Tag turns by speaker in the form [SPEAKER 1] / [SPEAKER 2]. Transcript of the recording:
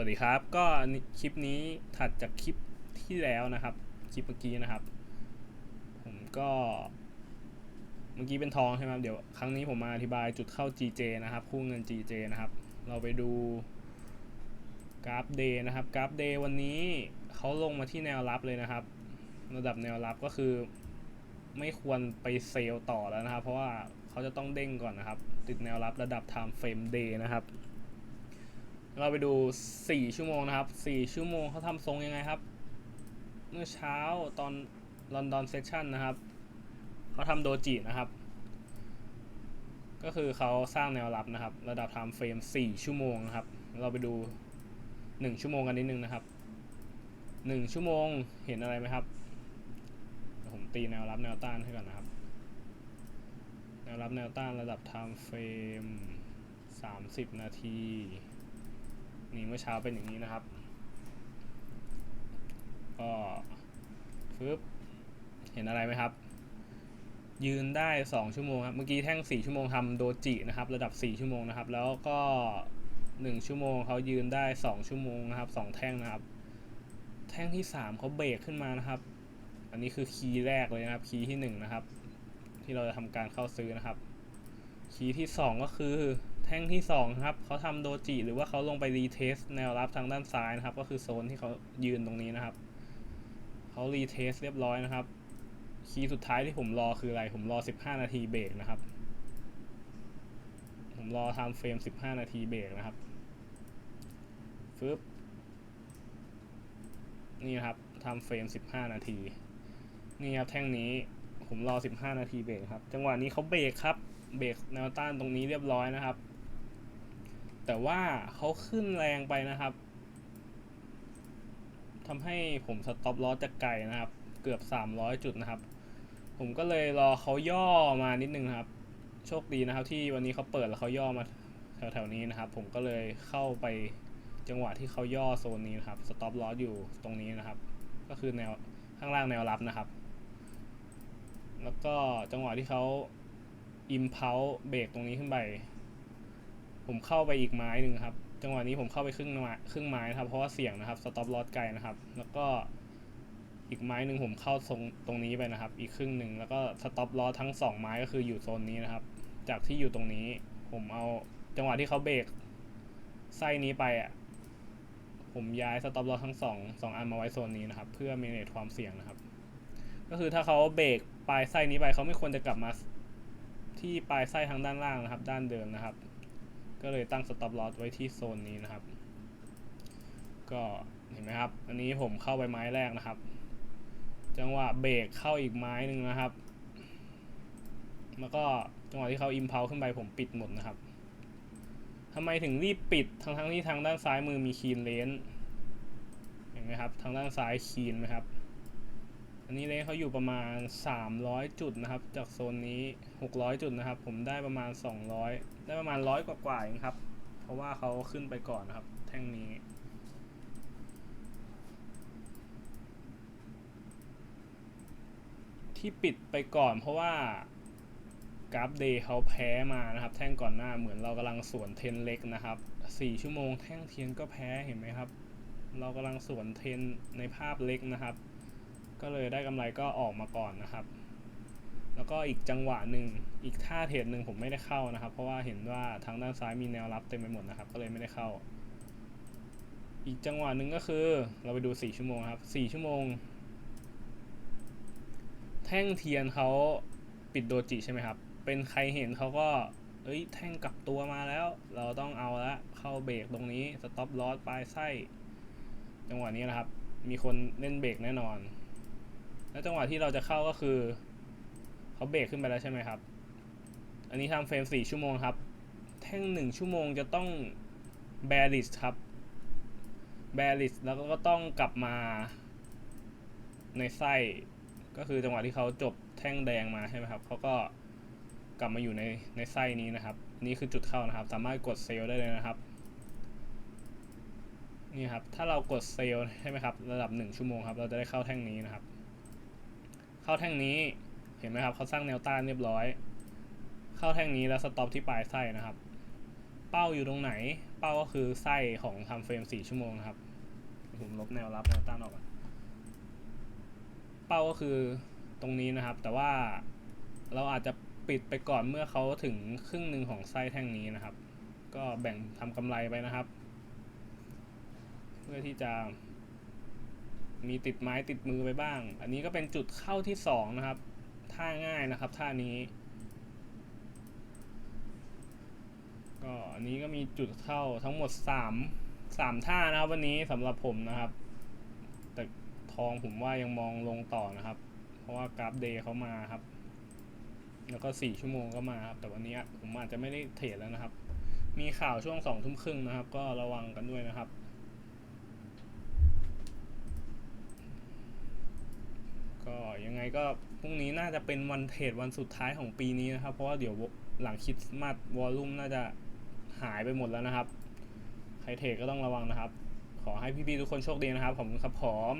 [SPEAKER 1] วัสดีครับ ก็คลิปนี้ถัดจากคลิปที่แล้วนะครับ คลิปเมื่อกี้นะครับ ผมก็เมื่อกี้เป็นทองใช่ไหมเดี๋ยวครั้งนี้ผมมาอธิบายจุดเข้า GJ นะครับ คู่เงิน GJ นะครับ เราไปดูกราฟเดย์นะครับ กราฟเดย์วันนี้เขาลงมาที่แนวรับเลยนะครับ ระดับแนวรับก็คือ ไม่ควรไปเซลต่อแล้วนะครับ เพราะว่าเขาจะต้องเด้งก่อนนะครับ ติดแนวรับระดับ time frame day นะครับ เราไปดู 4 ชั่วโมงนะครับ 4 ชั่วโมงเขาทำทรงยังไงครับ เมื่อเช้าตอนลอนดอนเซ s ชันนะครับเขาทำโดจินะครับ ก็คือเขาสร้างแนวรับนะครับ ระดับ time frame 4ชั่วโมงนะครับ เราไปดู 1 ชั่วโมงกันนิดนึงนะครับ 1 ชั่วโมงเห็นอะไรไหมครับผมตีแนวรับแนวต้านให้ก่อนนะครับ แนวรับแนวต้านระดับ time frame 30 นาที นี่เมื่อเช้าเป็นอย่างนี้นะครับ ก็ฟึบเห็นอะไรไหมครับ ยืนได้ 2 ชั่วโมงครับ เมื่อกี้แท่ง 4 ชั่วโมงทำโดจินะครับ ระดับ 4 ชั่วโมงนะครับ แล้วก็ 1 ชั่วโมงเขายืนได้ 2 ชั่วโมงนะครับ 2 แท่งนะครับ แท่งที่ 3เขาเบรกขึ้นมานะครับ อันนี้คือคีย์แรกเลยนะครับ คีย์ที่ 1 นะครับ ที่เราจะทำการเข้าซื้อนะครับ คีย์ที่ 2 ก็คือ แท่งที่ 2 ครับเขาทำโดจิหรือว่าเขาลงไปรีเทสแนวรับทางด้านซ้ายนะครับ ก็คือโซนที่เขายืนตรงนี้นะครับเขารีเทสเรียบร้อยนะครับ คีย์สุดท้ายที่ผมรอคืออะไร ผมรอ 15 นาทีเบรกนะครับ ผมรอทำเฟรม 15 นาทีเบรกนะครับฟึบนี่ครับทำเฟรม 15 นาที นี่ครับแท่งนี้ผมรอ 15 นาทีเบรกครับ จังหวะนี้เขาเบรกครับ เบรกแนวต้านตรงนี้เรียบร้อยนะครับ แต่ว่าเขาขึ้นแรงไปนะครับทำให้ผมสต็อปลอสจากไกลนะครับ เกือบ 300 จุดนะครับ ผมก็เลยรอเขาย่อมานิดนึงครับ โชคดีนะครับ ที่วันนี้เขาเปิดแล้วเขาย่อมาแถวๆนี้นะครับ ผมก็เลยเข้าไปจังหวะที่เขาย่อโซนนี้นะครับสต็อปลอสอยู่ตรงนี้นะครับ ก็คือแนวข้างล่างแนวรับนะครับ แล้วก็จังหวะที่เขาอิมเพลเบรกตรงนี้ขึ้นไป ผมเข้าไปอีกไม้หนึ่งครับ จังหวะนี้ผมเข้าไปครึ่งไม้ครึ่งไม้นะครับ เพราะว่าเสี่ยงนะครับสต็อปลอสไกลนะครับ แล้วก็อีกไม้หนึ่งผมเข้าตรงตรงนี้ไปนะครับ อีกครึ่งหนึ่งแล้วก็สต็อปลอสทั้งสองไม้ก็คืออยู่โซนนี้นะครับ จากที่อยู่ตรงนี้ ผมเอาจังหวะที่เขาเบรกไส้นี้ไปอะผมย้ายสต็อปลอสทั้งสองสองอันมาไว้โซนนี้นะครับ เพื่อเมเนจความเสี่ยงนะครับ ก็คือถ้าเขาเบรกปลายไส้นี้ไปเขาไม่ควรจะกลับมาที่ปลายไส้ทางด้านล่างนะครับ ด้านเดิมนะครับ ก็เลยตั้ง stop loss ไว้ที่โซนนี้นะครับ ก็เห็นไหมครับ อันนี้ผมเข้าไปไม้แรกนะครับ จังหวะเบรกเข้าอีกไม้หนึ่งนะครับ แล้วก็จังหวะที่เขาอิมเพลขึ้นไปผมปิดหมดนะครับทำไมถึงรีบปิดทั้งทั้งที่ทางด้านซ้ายมือมีคีนเลนเห็นไหมครับ ทางด้านซ้ายคีนไหมครับ อันนี้เลนเขาอยู่ประมาณ 300 จุดนะครับ จากโซนนี้ 600 จุดนะครับ ผมได้ประมาณ 200 ได้ประมาณร้อยกว่าๆเองครับ เพราะว่าเขาขึ้นไปก่อนนะครับ แท่งนี้ที่ปิดไปก่อนเพราะว่ากราฟเดย์เขาแพ้มานะครับ แท่งก่อนหน้าเหมือนเรากำลังสวนเทนเล็กนะครับ 4 ชั่วโมงแท่งเทียนก็แพ้เห็นไหมครับ เรากำลังสวนเทนในภาพเล็กนะครับ ก็เลยได้กำไรก็ออกมาก่อนนะครับ แล้วก็อีกจังหวะหนึ่งอีกท่าเทรดหนึ่งผมไม่ได้เข้านะครับ เพราะว่าเห็นว่าทางด้านซ้ายมีแนวรับเต็มไปหมดนะครับ ก็เลยไม่ได้เข้า อีกจังหวะหนึ่งก็คือเราไปดู 4 ชั่วโมงครับ 4 ชั่วโมง แท่งเทียนเขาปิดโดจิใช่ไหมครับ เป็นใครเห็นเขาก็เอ้ยแท่งกลับตัวมาแล้ว เราต้องเอาละเข้าเบรกตรงนี้สต็อปลอสปลายไส้ จังหวะนี้นะครับ มีคนเล่นเบรกแน่นอน แล้วจังหวะที่เราจะเข้าก็คือเขาเบรกขึ้นไปแล้วใช่ไหมครับ อันนี้ทำเฟรม4ชั่วโมงครับ แท่ง 1 ชั่วโมงจะต้องแบริสครับแบริสแล้วก็ต้องกลับมาในไส้ก็คือจังหวะที่เขาจบแท่งแดงมาใช่ไหมครับเขาก็กลับมาอยู่ในในไส้นี้นะครับ นี่คือจุดเข้านะครับ สามารถกดเซลล์ได้เลยนะครับนี่ครับถ้าเรากดเซลล์ใช่ไหมครับระดับ 1 ชั่วโมงครับ เราจะได้เข้าแท่งนี้นะครับ เข้าแท่งนี้เห็นไหมครับเขาสร้างแนวต้านเรียบร้อย เข้าแท่งนี้แล้วสต็อปที่ปลายไส้นะครับ เป้าอยู่ตรงไหน เป้าก็คือไส้ของทำเฟรมสี่ชั่วโมงนะครับผมลบแนวรับแนวต้านออกก่อนเป้าก็คือตรงนี้นะครับ แต่ว่าเราอาจจะปิดไปก่อนเมื่อเขาถึงครึ่งหนึ่งของไส้แท่งนี้นะครับ ก็แบ่งทำกำไรไปนะครับ เพื่อที่จะ มีติดไม้ติดมือไปบ้าง อันนี้ก็เป็นจุดเข้าที่สองนะครับ ท่าง่ายนะครับท่านี้ ก็อันนี้ก็มีจุดเข้าทั้งหมด3 3ท่านะครับ วันนี้สำหรับผมนะครับ แต่ทองผมว่ายังมองลงต่อนะครับ เพราะว่ากราฟเดย์เขามาครับ แล้วก็4ชั่วโมงก็มาครับ แต่วันนี้ผมอาจจะไม่ได้เทรดแล้วนะครับ มีข่าวช่วงสองทุ่มครึ่งนะครับ ก็ระวังกันด้วยนะครับ ก็ ยังไงก็พรุ่งนี้น่าจะเป็นวันเทรดวันสุดท้ายของปีนี้นะครับ เพราะว่าเดี๋ยวหลังคริดมาสวอลลุ่มน่าจะหายไปหมดแล้วนะครับ ใครเทรดก็ต้องระวังนะครับ ขอให้พี่ๆทุกคนโชคดีนะครับผมครับผม